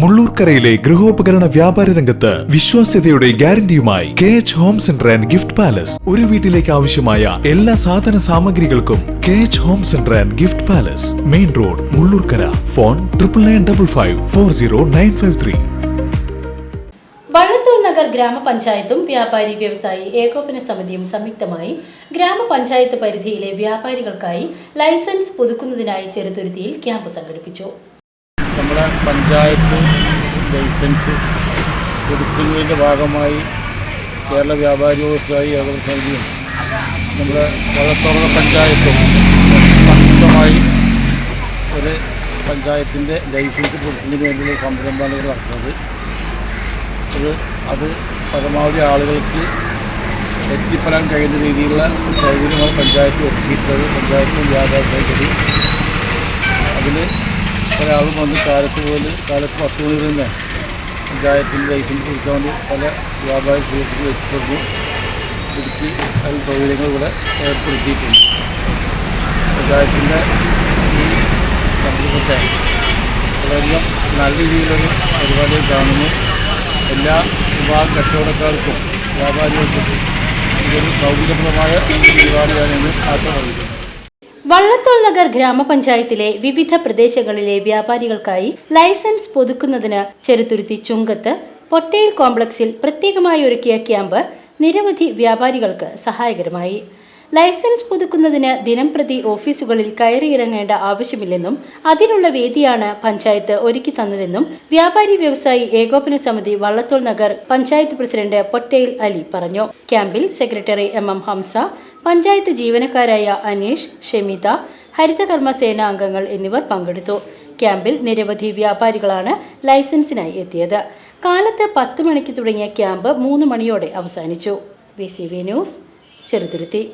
മുള്ളൂർക്കരയിലെ ഗൃഹോപകരണ വ്യാപാര രംഗത്ത് വിശ്വാസ്യതയുടെ ഗ്യാരണ്ടിയുമായി K H home centre and gift palace ഒരു വീട്ടിലേക്ക് ആവശ്യമായ എല്ലാ സാധന സാമഗ്രികൾക്കും K H home centre and gift palace main road Mullurkara. Phone triple nine double five four zero nine five three Vallathol Nagar ഗ്രാമപഞ്ചായത്തും വ്യാപാരി വ്യവസായി ഏകോപന സമിതിയും സംയുക്തമായി ഗ്രാമപഞ്ചായത്ത് പരിധിയിലെ വ്യാപാരികൾക്കായി ലൈസൻസ് പുതുക്കുന്നതിനായി ചെറുതുരുത്തിയിൽ ക്യാമ്പ് സംഘടിപ്പിച്ചു. നമ്മുടെ പഞ്ചായത്ത് ലൈസൻസ് പുതുക്കുന്നതിന്റെ ഭാഗമായി കേരള വ്യാപാരി വ്യവസായി ഏകോപന സമിതിയും നമ്മുടെ വള്ളത്തോള പഞ്ചായത്തും സംയുക്തമായി ഒരു പഞ്ചായത്തിന്റെ ലൈസൻസ് പുതുക്കുന്നതിന് വേണ്ടിയുള്ള സംരംഭമാണ് ഇവിടെ നടക്കുന്നത് അത് അത് പരമാവധി ആളുകൾക്ക് എത്തിപ്പെടാൻ കഴിയുന്ന രീതിയിലുള്ള സൗകര്യമാണ് പഞ്ചായത്ത് ഒരുക്കിയിട്ടുള്ളത്. പഞ്ചായത്തും വ്യാപാര സമിതി അതിൽ ഒരാളും വന്ന് കാലത്ത് പോലെ കാലത്ത് പത്ത് മണി വരെ തന്നെ പഞ്ചായത്തിന്റെ ലൈസൻസ് കൊടുക്കാൻ വേണ്ടി പല വ്യാപാര സുഹൃത്തുക്കൾ എത്തിപ്പെടുന്നു ഇടുക്കി അതിൽ സൗകര്യങ്ങൾ ഇവിടെ ഏർപ്പെടുത്തിയിട്ടുണ്ട്. പഞ്ചായത്തിന്റെ ഈ സംരംഭത്തെ വളരെയധികം നല്ല രീതിയിലൊരു പരിപാടി കാണുന്നു. എല്ലാ വിഭാഗം കച്ചവടക്കാർക്കും വ്യാപാരികൾക്കും ഇതൊരു സൗകര്യപ്രദമായ പരിപാടിയാണെന്ന് ആശ അറിയിക്കുന്നു വള്ളത്തോൾ നഗർ ഗ്രാമപഞ്ചായത്തിലെ വിവിധ പ്രദേശങ്ങളിലെ വ്യാപാരികൾക്കായി ലൈസൻസ് പുതുക്കുന്നതിന് ചെറുതുരുത്തി ചുങ്കത്ത് പൊട്ടേൽ കോംപ്ലക്സിൽ പ്രത്യേകമായി ഒരുക്കിയ ക്യാമ്പ് നിരവധി വ്യാപാരികൾക്ക് സഹായകരമായി. ലൈസൻസ് പുതുക്കുന്നതിന് ദിനംപ്രതി ഓഫീസുകളിൽ കയറിയിറങ്ങേണ്ട ആവശ്യമില്ലെന്നും അതിനുള്ള വേദിയാണ് പഞ്ചായത്ത് ഒരുക്കി തന്നതെന്നും വ്യാപാരി വ്യവസായി ഏകോപന സമിതി വള്ളത്തോൾ നഗർ പഞ്ചായത്ത് പ്രസിഡന്റ് പൊട്ടേൽ അലി പറഞ്ഞു. ക്യാമ്പിൽ secretary M M Hamsa panchayat ജീവനക്കാരായ Aneesh Shemitha Harithakarma Sena അംഗങ്ങൾ എന്നിവർ പങ്കെടുത്തു. ക്യാമ്പിൽ നിരവധി വ്യാപാരികളാണ് ലൈസൻസിനായി എത്തിയത്. കാലത്ത് പത്ത് മണിക്ക് തുടങ്ങിയ ക്യാമ്പ് മൂന്ന് മണിയോടെ അവസാനിച്ചു. B C V news Cheruthuruthy.